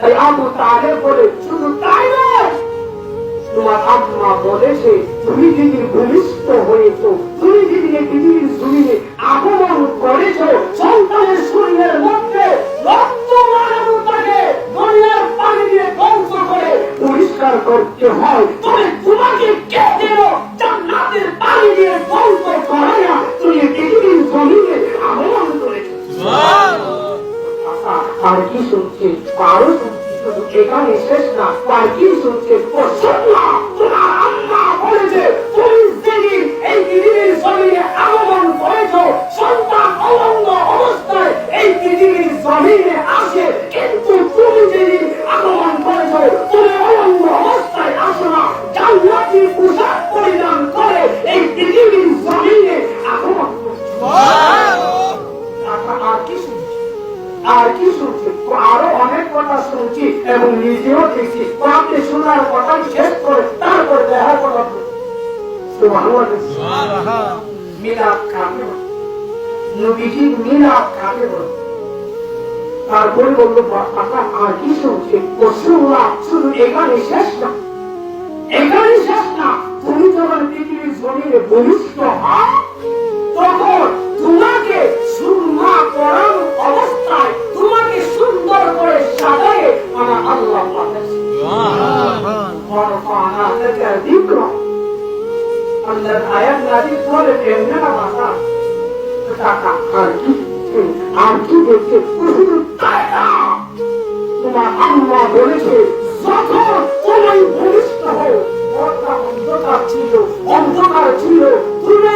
তাই আবু তাহলে বলে, শুধু তাই নয়, তোমার আম্মা বলেছে তুমি যদি ভূমিষ্ঠ হয়েছ, তুমি যদি পৃথিবীর জমিনে আগমন করেছ, সন্তানের শরীরের মধ্যে করতে হয়। তবে তোমাকে কে দিল জান্নাতের পানি দিয়ে ধ্বংস করে আর কি শুনছে আরও এখানে শেষ না। আর কি শুনছে ও তোমার আম্মা বলেছে তুমি যেদিন এই পৃথিবীর জমিনে আগমন করেছ সন্তান অলঙ্গ অবস্থায় এই পৃথিবীর জমিনে আসে কিন্তু তুমি যেদিন আগমন করেছ তুমি অলঙ্গ অবস্থায় আসো না। জান্নাতি পোশাক পরিধান করে এই পৃথিবীর জমিনে আগমন আর কি শুনছে আর কি শুনছি? আরও অনেক কথা শুনছি এবং নিজেও দেখছি। আপনি শোনার কথা শেষ করে তারপর দেখার কথা বলছি। কাকে নবীজি মিলাদ কাকে বলে? তারপরে বলল বাবা আর কি শুনছে? ও শুধু এখানে শেষ না। এখানে শেষ না। তুমি যখন পৃথিবীর জমিনে বলিষ্ঠ হও তখন তোমাকে সুরমা পরাম করে সাজায়ে আমার আল্লাহ পাঠাচ্ছে ورفعنا لك ذكرك আল্লাহর আয়াত নাজিল করে এমনি না ভাষা টাকা আর কি আর কি বলছে শুধু তাই না তোমার আম্মা বলেছে যখন তুমি ভূমিষ্ঠ হও ঘরটা অন্ধকার ছিল অন্ধকার ছিল তুমি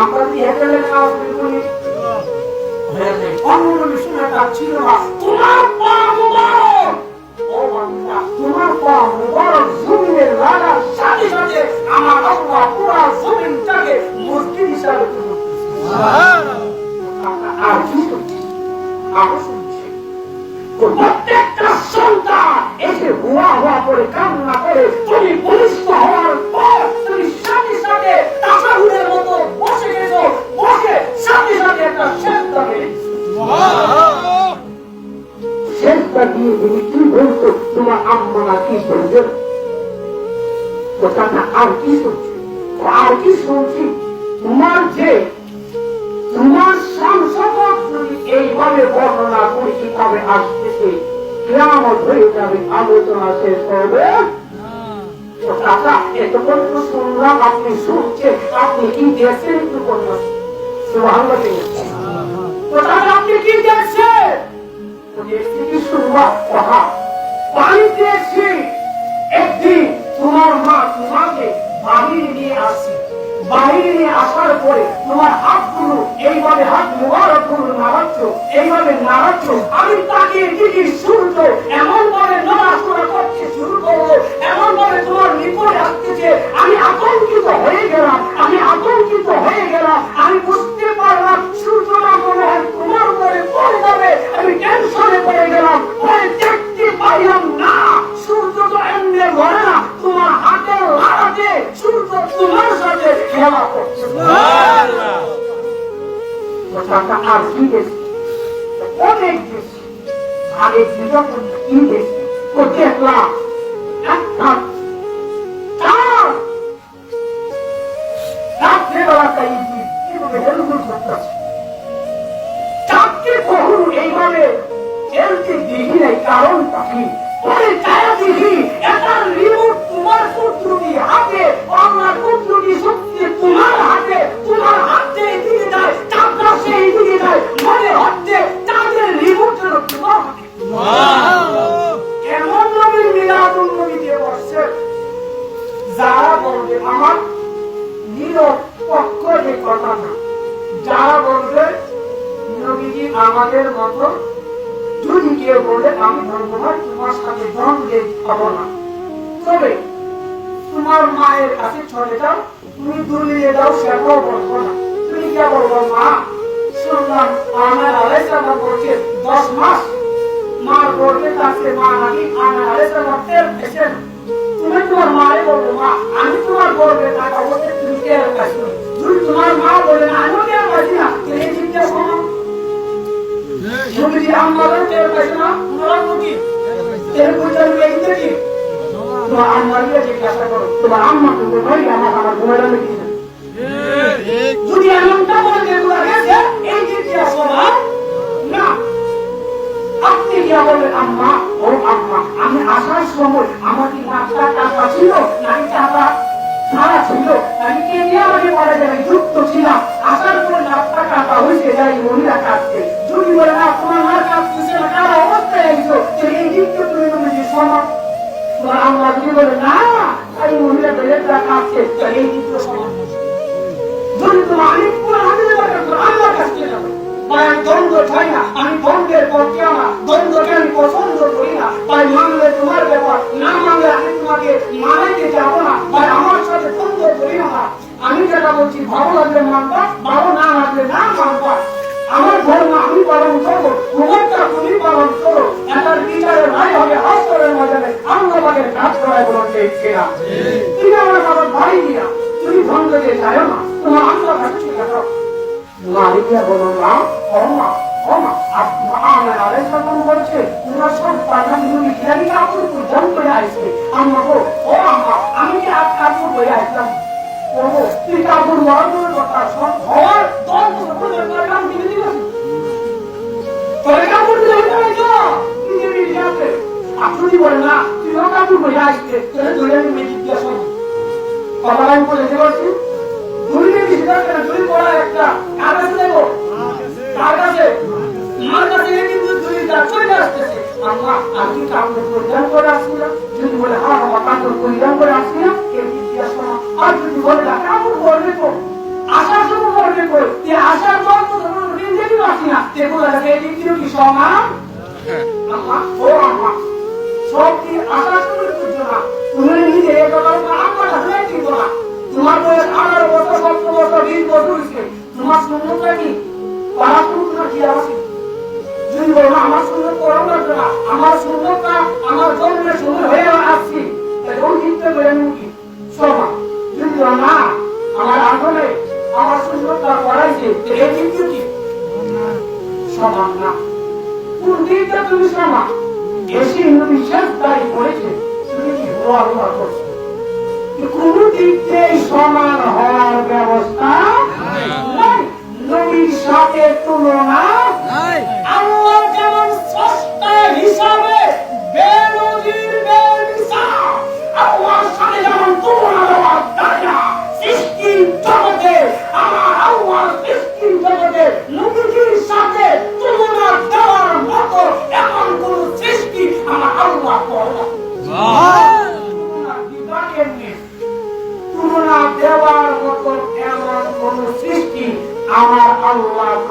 আমরা কি হেঁটে হেঁটে খাওয়া হয়ে। যায় অন্য শোনাটা ছিল না। তোমার কেমন হয়ে যাবে আলোচনা শেষ হবে। কাকা এতক্ষণ তো শুনলাম আপনি শুনছেন আপনি কি দেখছেন একটু বললাম সুবহানাল্লাহ। তো দাদা আপনি কি দেখছেন? কি শুনবা? কথা। বাড়িতে এসে একদিন তোমার মা তোমাকে বাহিরে নিয়ে আসছে বাহিরে আসার পরে তোমার হাতগুলো এইভাবে হাত মোবারক নাড়াচ্ছ এইভাবে নাড়াচ্ছ আমি তাকে দিকে শুনতো এমন ভাবে নড়াচড়া করতে শুরু করল, এমন ভাবে তোমার আসতেছে। আমি আতঙ্কিত হয়ে গেলাম, আমি আতঙ্কিত হয়ে গেলাম। আমি বুঝতে পারলাম সূর্যটা মনে হয় তোমার উপরে পড়ে যাবে আমি পড়ে গেলাম, ভয়ে দেখতে পাইলাম না। সূর্য তো এমনি ঘরে না, তোমার হাত সেবা করছে। কথাটা আর কি বেশি অনেক বেশি আগে যখন কি বেশি ও দেখলাম একটা চার সাথে দ্বন্দ্বে হব না। তবে তোমার মায়ের কাছে চলে তুমি দুলিয়ে দাও সেটাও বলব না। তুমি কে বলব মা? শুনলাম আমার বলছে দশ মাস মার কাছে মা নাকি আমার তেল তুমি তোমার মারে বলব, মা, আমি তোমার গর্বে থাকা বলতে তুমি খাইছো যদি তোমার মা বলে না? আমিও খাইছি না শোনো নবীজি আমাদের তেল খাইছো না, তোমরা কি? পয়সা নিয়ে কি? তোমার আম্মাকে জিজ্ঞাসা করো তোমার আমার আমার ঘুমাইলাম তোমার যদি বলে? না, এই মহিলা বেলেটা কাটছে তো এই দিকটা সমাজ যদি তোমার আমি পুরো আমি আল্লাহ কাছে যাব তাই দ্বন্দ্ব চাই না আমি দ্বন্দ্বের পক্ষে না। দ্বন্দ্বকে আমি পছন্দ আমার আমি যেটা বলছি, ভালো লাগলে মানবা, ভালো না লাগলে না মানবা। আমার ধর্ম আমি পালন করব তোমারটা তুমি পালন করো। এটার বিচারের ভাই হবে হাস্তরের মাঝে আল্লাহের কাজ করায় বলো যে ইচ্ছেরা তুমি আমার বাবার ভাই দিয়া তুমি ভঙ্গ দিয়ে চাই না। তোমার দেখো মালিকা বলো না অমা অমা আমার পাঠান তুমি কিরানি কাপড় পূজন করে আসবে। আম্মা গো ও আমি কি আজ কাপড় বয়ে আসলাম? ওগো তুই কাপড় কথা আমি বলে দিতে পারছি দুই মিনিট দরকার দুই পড়া একটা কার কাছে দেবো কার কাছে আমার কাছে কিন্তু দুই যা, চলে আসতেছে আম্মা আমি কাপড় পরিধান করে আসছি যদি বলে হ্যাঁ আমার কাপড় পরিধান করে আসছি না এর শোনা আর যদি বলে, না, কাপড় পরবে তো আসার সময় পরবে তো যে আসার পর তো ধরুন ঋণ যেতে পারছি না। যে এই দিন কি সমান? আম্মা, ও আম্মা, সব কি আসার সময় বুঝছ না? তুমি নিজে এ কথা আমার হাতে ঠিক না তোমার বয়স আঠারো বছর সতেরো বছর বিশ বছর হয়েছে। তোমার তারা না কি যদি বলো আমার সুন্দর লাগবে না আমার সুন্দরটা আমার জন্মে সুন্দর হয়ে আসছি। চিন্তা করে আমি যদি না আমার আমার সুন্দরটা করাইছে এই কিন্তু কি? সমান না। কোন দিকটা তুমি সমান এসে হিন্দু বিশ্বাস দায়ী করেছে। তুমি কি করছ? কোন সমান হওয়ার ব্যবস্থা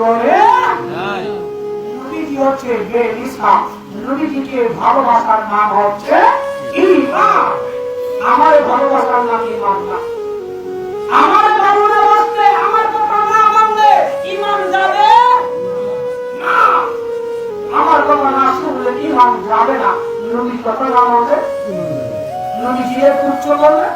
করে? হচ্ছে? নবীজিকে ভালোবাসার নাম হচ্ছে ইমান আমার ভালোবাসার নাম ইমান না। আমার ভালোনা বাঁচতে আমার কথা না মানলে ইমান যাবে না। আমার কথা না শুনলে ইমান যাবে না। নবীর কথা না মানলে? নবীজি এর উচ্চ করলে?